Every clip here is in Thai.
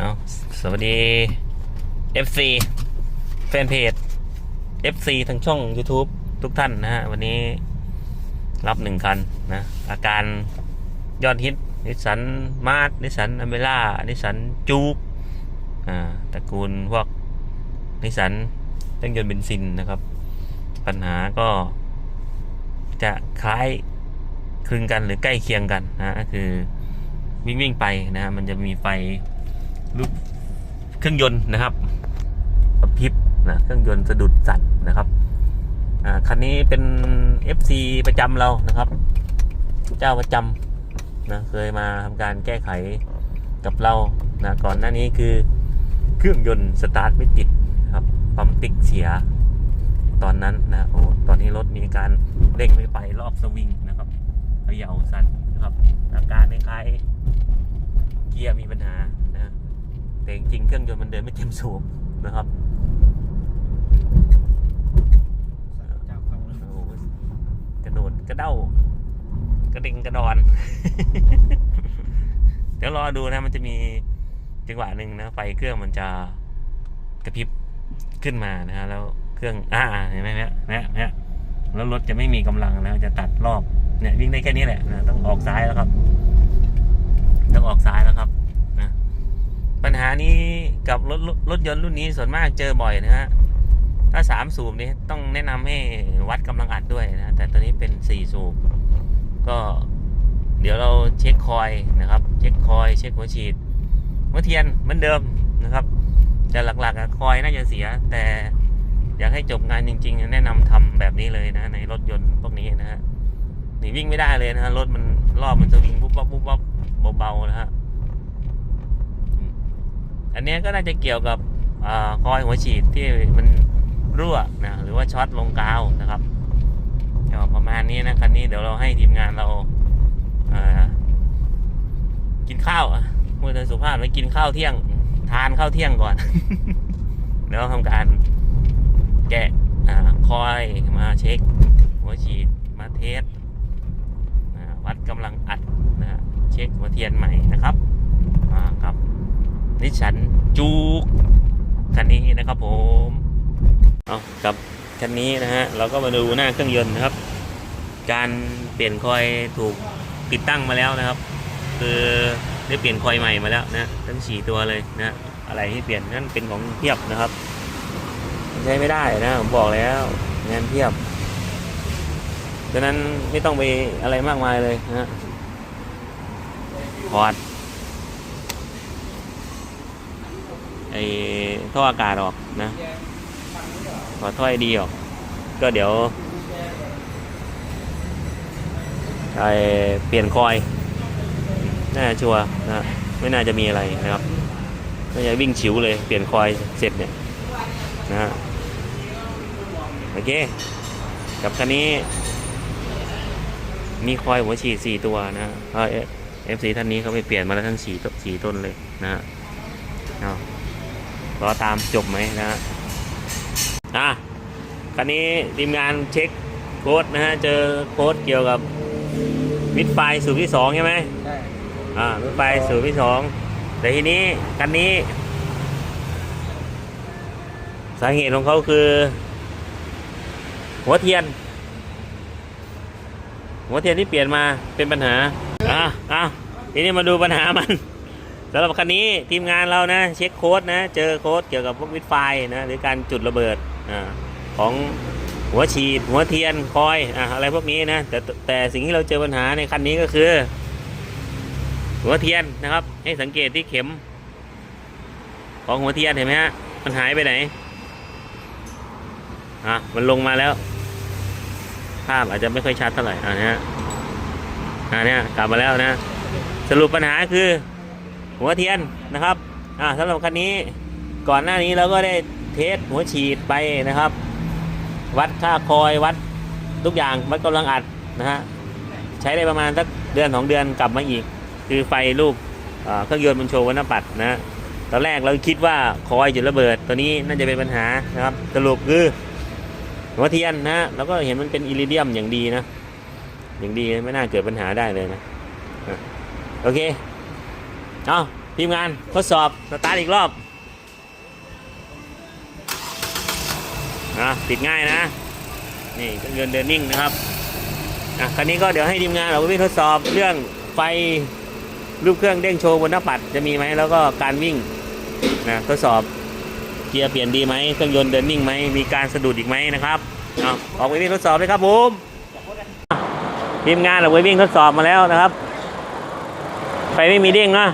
เอาสวัสดี FC แฟนเพจ FC ทั้งช่อง YouTube ทุกท่านนะฮะ วันนี้รับหนึ่งคันนะ อาการยอดฮิตนิสันมาร์ทนิสันอเมร่านิสันจูกอ่าตระกูลพวกนิสันเครื่องยนต์เบนซินนะครับ ปัญหาก็จะคล้ายคลึงกันหรือใกล้เคียงกันนะก็คือวิ่งวิ่งไปนะฮะมันจะมีไฟ ลุกเครื่องยนต์นะครับกระพริบนะเครื่องยนต์สะดุดสั่นนะครับอ่าคันนี้เป็น FC ประจำเรานะครับ เจ้าประจำนะเคยมาทำการแก้ไขกับเรานะก่อนหน้านี้คือเครื่องยนต์สตาร์ทไม่ติดครับปั๊มติ๊กเสียตอนนั้นนะโอ้ตอนนี้รถมีการเร่งไม่ไปรอบสวิงนะครับเขย่าสั่นนะครับอาการคล้ายเกียร์มีปัญหานะ แต่จริงๆเครื่องยนต์มันเดินไม่เต็มสูบนะครับจับฟังเลยโอ้โหกระโดดกระเด้ากระดิ่งกระดอน เดี๋ยวรอดูนะมันจะมีจังหวะหนึ่งนะไฟเครื่องมันจะกระพริบขึ้นมานะฮะแล้วเครื่องอ่าเห็นไหมเนี่ยเนี่ยเนี่ยแล้วรถจะไม่มีกำลังนะจะตัดรอบเนี่ยวิ่งได้แค่นี้แหละนะต้องออกซ้ายแล้วครับ ต้องออกซ้ายแล้วครับนะ ปัญหานี้กับรถรถยนต์รุ่นนี้ส่วนมากเจอบ่อยนะฮะ ถ้าสามสูบนี้ต้องแนะนำให้วัดกำลังอัดด้วยนะ แต่ตัวนี้เป็นสี่สูบ ก็เดี๋ยวเราเช็คคอยนะครับ เช็คคอย เช็คหัวฉีดหัวเทียนเหมือนเดิมนะครับ แต่หลักๆคอยน่าจะเสีย แต่อยากให้จบงานจริง ๆ แนะนำทำแบบนี้เลยนะในรถยนต์พวกนี้นะฮะหนีวิ่งไม่ได้เลยนะฮะรถมันรอบมันสวิงปุ๊บปั๊บปุ๊บปั๊บเบาๆนะฮะ อันเนี้ยก็น่าจะเกี่ยวกับอคอยหัวฉีดที่มันรั่วนะหรือว่าช็อตลงกาวนะครับก็ประมาณนี้นะคันนี้เดี๋ยวเราให้ทีมงานเรากินข้าวพูดในสุภาพไปกินข้าวเที่ยง ทานข้าวเที่ยงก่อนแล้วทำการแกะอคอยมาเช็ค หัวฉีดมาเทสวัดกำลังอัดนะเช็คหัวเทียนใหม่นะครับอ่ากับ นิสสันจูกคันนี้นะครับผมเอากับคันนี้นะฮะเราก็มาดูหน้าเครื่องยนต์นะครับ การเปลี่ยนคอยถูกติดตั้งมาแล้วนะครับ คือได้เปลี่ยนคอยใหม่มาแล้วนะทั้งสี่ตัวเลยนะอะไรที่เปลี่ยนนั่นเป็นของเทียบนะครับใช้ไม่ได้นะผมบอกแล้วงานเทียบดังนั้นไม่ต้องไปอะไรมากมายเลยนะถอด ไอ้ท่ออากาศออกนะถอท่อไอดีออก ก็เดี๋ยวไอ้เปลี่ยนคอย น่าจะชัวนะไม่น่าจะมีอะไรนะครับน่าจะวิ่งฉิวเลย เปลี่ยนคอยเสร็จเนี่ยนะฮะโอเค กับคันนี้ มีคอยหัวฉีดสี่ตัวนะเอฟซีท่านนี้เขาไปเปลี่ยนมาแล้วทั้งสี่ต้นสี่ต้นเลยนะฮะเอา รอตามจบไหมนะฮะอะคันนี้ทีมงานเช็คโค้ดนะฮะ เจอโค้ดเกี่ยวกับมิดไฟสูบที่สองใช่ไหมใช่อ่ารถไฟสูตรที่สองแต่ทีนี้คันนี้ สาเหตุของเขาคือ หัวเทียน หัวเทียนที่เปลี่ยนมาเป็นปัญหาอะอะทีนี้มาดูปัญหามัน สำหรับคันนี้ทีมงานเรานะเช็คโค้ดนะเจอโค้ดเกี่ยวกับพวกวิดไฟนะหรือการจุดระเบิดอของหัวฉีดหัวเทียนคอยอะอะไรพวกนี้นะแต่แต่สิ่งที่เราเจอปัญหาในคันนี้ก็คือ หัวเทียนนะครับ ให้สังเกตที่เข็ม ของหัวเทียนเห็นไหมฮะมันหายไปไหนอะมันลงมาแล้ว ภาพอาจจะไม่ค่อยชัดเท่าไหร่อ่านะฮะอ่าเนี่ยกลับมาแล้วนะ สรุปปัญหาคือ หัวเทียนนะครับอ่าสำหรับคันนี้ก่อนหน้านี้เราก็ได้เทสหัวฉีดไปนะครับ วัดค่าคอยวัดทุกอย่างวัดกำลังอัดนะฮะใช้ได้ประมาณสักเดือนสองเดือนกลับมาอีก คือไฟลูกเครื่องยนต์มันโชว์วัณปัดนะตอนแรกเราคิดว่าคอยจุดระเบิดตัวนี้น่าจะเป็นปัญหานะครับสรุปคือหัวเทียนนะเราก็เห็นมันเป็นอิริเดียมอย่างดีนะอย่างดีไม่น่าเกิดปัญหาได้เลยนะโอเค เอาทีมงานทดสอบสตาร์ทอีกรอบนะติดง่ายนะ นี่เครื่องยนต์เดินนิ่งนะครับอะคันนี้ก็เดี๋ยวให้ทีมงานเราวิ่งทดสอบเรื่องไฟรูปเครื่องเด้งโชว์บนหน้าปัดจะมีไหมแล้วก็การวิ่งนะทดสอบเกียร์เปลี่ยนดีไหมเครื่องยนต์เดินนิ่งไหมมีการสะดุดอีกไหมนะครับเอาออกไปวิ่งทดสอบเลยครับผมทีมงานเราไปวิ่งทดสอบมาแล้วนะครับไฟไม่มีเด้งนะ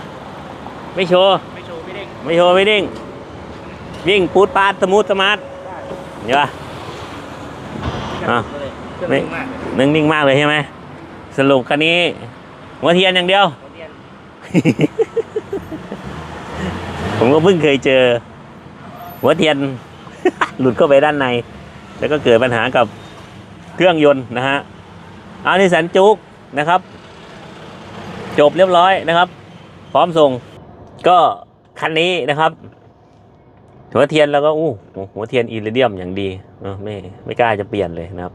ไม่โชว์ ไม่โชว์ไม่เด้งไม่โชว์ ไม่เด้งวิ่งปูดปาดสมูทสมาร์ทเห็นปะ อะ เครื่องไม่นิ่งมากเลยนึ่งนิ่งมากเลยใช่ไหม สรุปคันนี้หัวเทียนอย่างเดียว หัวเทียนผมก็เพิ่งเคยเจอ หัวเทียน หลุดเข้าไปด้านใน แล้วก็เกิดปัญหากับเครื่องยนต์นะฮะเอานิสันจุกนะครับ จบเรียบร้อยนะครับ พร้อมส่ง ก็คันนี้นะครับ หัวเทียนแล้วก็อู้หัวเทียนอิริเดียมอย่างดีเออไม่ไม่กล้าจะเปลี่ยนเลยนะครับ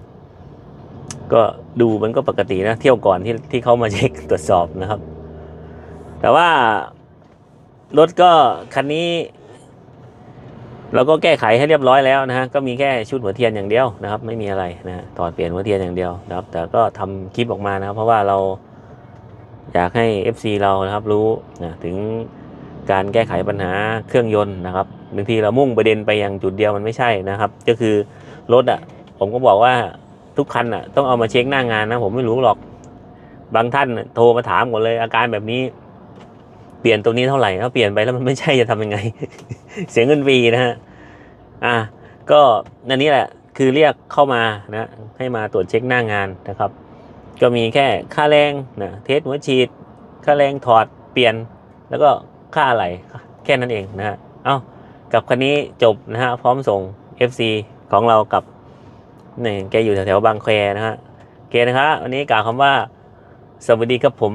ก็ดูมันก็ปกตินะ เที่ยวก่อนที่ที่เขามาเช็คตรวจสอบนะครับ แต่ว่ารถก็คันนี้เราก็แก้ไขให้เรียบร้อยแล้วนะฮะก็มีแค่ชุดหัวเทียนอย่างเดียวนะครับ ไม่มีอะไรนะฮะถอดเปลี่ยนหัวเทียนอย่างเดียวนะครับ แต่ก็ทำคลิปออกมานะครับ เพราะว่าเราอยากให้ FC เรานะครับรู้นะถึง การแก้ไขปัญหาเครื่องยนต์นะครับบางทีเรามุ่งประเด็นไปอย่างจุดเดียวมันไม่ใช่นะครับ ก็คือรถอะผมก็บอกว่าทุกคันอะต้องเอามาเช็คหน้างานนะผมไม่รู้หรอก บางท่านโทรมาถามหมดเลย อาการแบบนี้เปลี่ยนตรงนี้เท่าไหร่ถ้าเปลี่ยนไปแล้วมันไม่ใช่จะทำยังไง เสียเงินฟรีนะฮะอะก็นั่นนี่แหละคือเรียกเข้ามานะให้มาตรวจเช็คหน้างานนะครับ ก็มีแค่ค่าแรงนะเทสหัวฉีด ค่าแรงถอดเปลี่ยนแล้วก็ ค่าอะไร แค่นั้นเองนะฮะเอ้ากับคันนี้จบนะฮะพร้อมส่ง FC ของเรากับนี่แกอยู่แถวๆบางแคนะฮะโอเคนะครับวันนี้กล่าวคำว่า สวัสดีครับผม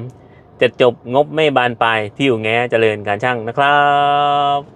จะจบงบไม่บานปลายที่อยู่แง้เจริญการช่างนะครับ